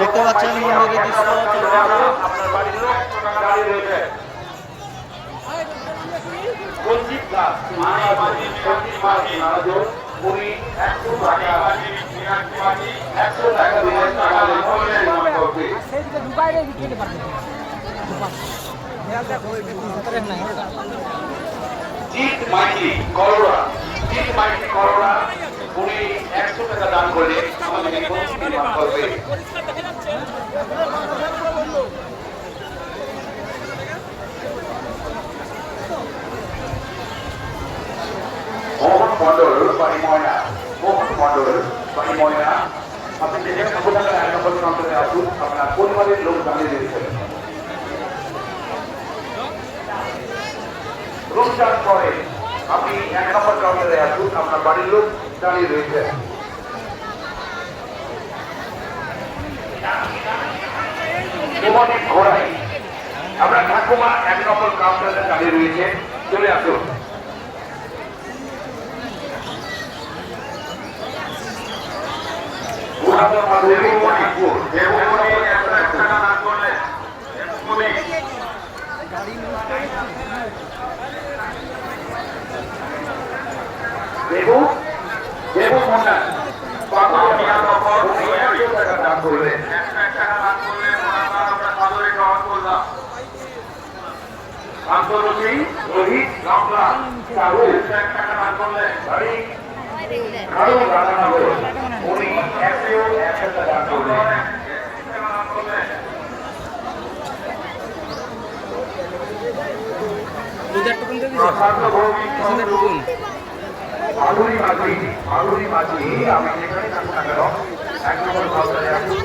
দেখতে পাচ্ছেন মন্দিরের দৃশ্য জিৎ মাইতি করোড়া জিৎ মাইতি করোড়া উনি একশো টাকা দান করলে আমাদের এই মন্দির এক নম্বর কাউন্টারে আসুন আপনার পরিবারের লোক দাঁড়িয়ে দিয়েছেন আপনি এক নম্বর কাউন্টারে আসুন, আপনার বাড়ির লোক দাঁড়িয়ে রয়েছে। ঘোড়াই আপনার ঠাকুমা এক নম্বর কাউন্টারে দাঁড়িয়ে রয়েছে। চলে আসুন। পুরাতন মাধবী মণিপুর দেবমণি একশো এক টাকা দান করলেন। দান করলেন আন্তর্জাতিক রোহিত উনি একশো একশো টাকা দান করলেন প্রশান্ত ভৌমিক মাঝি। মাঝি আমি যেখানে না কেন এক নম্বর কাউন্টারে আসুন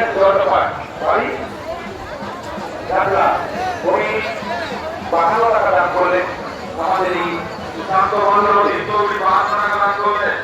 অনেক ধন্যবাদ বাড়ি? যাত্রা। উনি বাহান্ন আমাদের এই শান্ত মন্ডল হিন্দু বাহান্ন টাকা করলেন